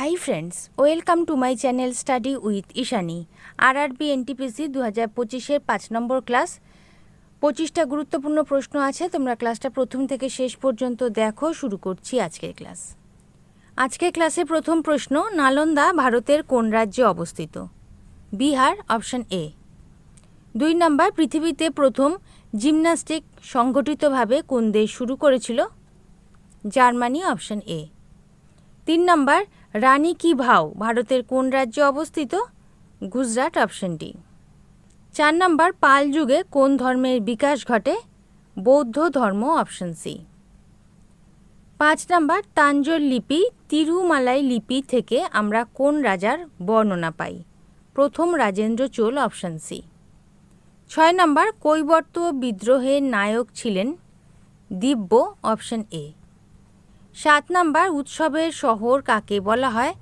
Hi friends welcome to my channel study with Ishani R RB NTPC দু হাজার পঁচিশের পাঁচ নম্বর ক্লাস পঁচিশটা গুরুত্বপূর্ণ প্রশ্ন আছে, তোমরা ক্লাসটা প্রথম থেকে শেষ পর্যন্ত দেখো, শুরু করছি আজকের ক্লাস আজকের ক্লাসে প্রথম প্রশ্ন, নালন্দা ভারতের কোন রাজ্যে অবস্থিত? বিহার অপশন এ দুই নম্বর, পৃথিবীতে প্রথম জিমন্যাস্টিক সংগঠিতভাবে কোন দেশ শুরু করেছিল? জার্মানি অপশন এ তিন নম্বর, রানী কি ভাও? ভারতের কোন রাজ্যে অবস্থিত? গুজরাট অপশন ডি চার নম্বর, পাল যুগে কোন ধর্মের বিকাশ ঘটে? বৌদ্ধ ধর্ম অপশন সি পাঁচ নম্বর, তাঞ্জোর লিপি, তিরুমালাই লিপি থেকে আমরা কোন রাজার বর্ণনা পাই? প্রথম রাজেন্দ্র চোল অপশন সি ছয় নম্বর, কৈবর্ত বিদ্রোহের নায়ক ছিলেন দিব্য অপশন এ সাত নাম্বার উৎসবের শহর কাকে বলা হয়?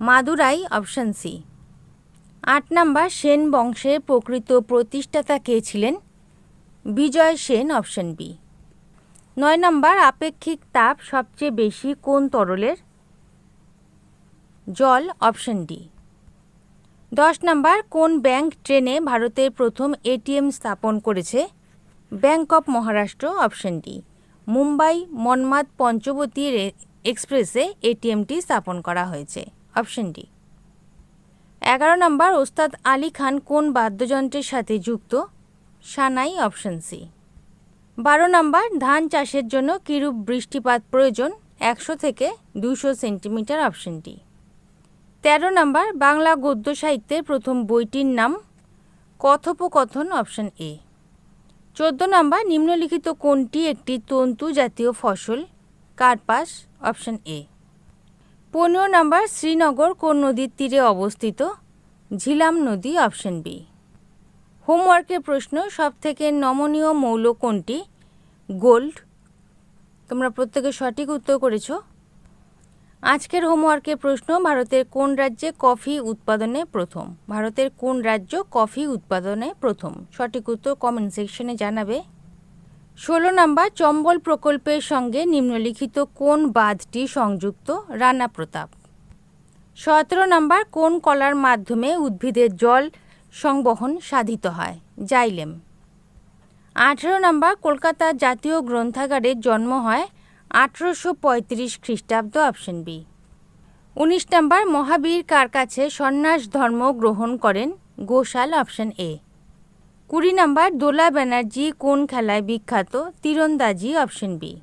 Madurai, option C. আট নাম্বার সেন বংশের প্রকৃত প্রতিষ্ঠাতা কে ছিলেন? Bijay Sen, option B. নয় নম্বর আপেক্ষিক তাপ সবচেয়ে বেশি কোন তরলের? জল, অপশন ডি। দশ নম্বর কোন ব্যাংক ট্রেনে ভারতের প্রথম এটিএম স্থাপন করেছে? Bank of Maharashtra, option D. Mumbai Manmad Panchavati এক্সপ্রেসে এটিএমটি স্থাপন করা হয়েছে। Option D. এগারো নম্বর, ওস্তাদ আলী খান কোন বাদ্যযন্ত্রের সাথে যুক্ত? সানাই, অপশন সি। বারো নম্বর, ধান চাষের জন্য কিরূপ বৃষ্টিপাত প্রয়োজন? একশো থেকে দুশো সেন্টিমিটার, অপশন ডি। তেরো নম্বর, বাংলা গদ্য সাহিত্যের প্রথম বইটির নাম? কথোপকথন, অপশন এ। চোদ্দ নম্বর, নিম্নলিখিত কোনটি একটি তন্তু জাতীয় ফসল? কার্পাস, অপশন এ। পনেরো নম্বর, শ্রীনগর কোন নদীর তীরে অবস্থিত? ঝিলাম নদী, অপশন বি। হোমওয়ার্কের প্রশ্ন, সবথেকে নমনীয় মৌল কোনটি? গোল্ড। তোমরা প্রত্যেকে সঠিক উত্তর করেছ। আজকের হোমওয়ার্কের প্রশ্ন, ভারতের কোন রাজ্যে কফি উৎপাদনে প্রথম? ভারতের কোন রাজ্য কফি উৎপাদনে প্রথম? সঠিক উত্তর কমেন্ট সেকশনে জানাবে। ষোলো নম্বর, চম্বল প্রকল্পের সঙ্গে নিম্নলিখিত কোন বাঁধটি সংযুক্ত? রানা প্রতাপ। সতেরো নম্বর, কোন কলার মাধ্যমে উদ্ভিদের জল সংবহন সাধিত হয়? জাইলেম। আঠেরো নম্বর, কলকাতা জাতীয় গ্রন্থাগারের জন্ম হয় আঠেরোশো পঁয়ত্রিশ খ্রিস্টাব্দ অপশন বি। উনিশ নম্বর, মহাবীর কার কাছে সন্ন্যাস ধর্ম গ্রহণ করেন? Gosala option A. কুড়ি নম্বর, দোলা ব্যানার্জি কোন খেলায় বিখ্যাত? তীরন্দাজি অপশন বি।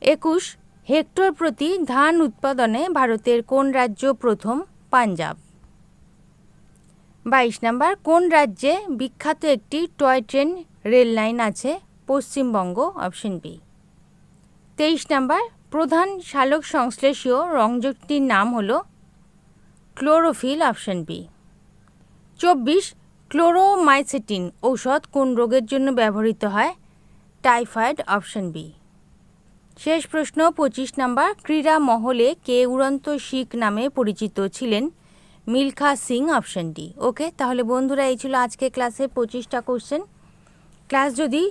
একুশ, হেক্টর প্রতি ধান উৎপাদনে ভারতের কোন রাজ্য প্রথম? পাঞ্জাব। বাইশ নম্বর, কোন রাজ্যে বিখ্যাত একটি টয় ট্রেন রেল লাইন আছে? Paschimbanga option B. তেইশ নাম্বার, প্রধান সালোক সংশ্লেষীয় রংযুক্তির নাম হল ক্লোরোফিল অপশন বি। চব্বিশ, ক্লোরোমাইসেটিন ঔষধ কোন রোগের জন্য ব্যবহৃত হয়? Typhoid option B. শেষ প্রশ্ন, পঁচিশ নাম্বার, ক্রীড়া মহলে কে উড়ন্ত শিখ নামে পরিচিত ছিলেন? Milkha Singh option D. Okay, তাহলে বন্ধুরা, এই ছিল আজকে ক্লাসে পঁচিশটা কোশ্চেন ক্লাস যদি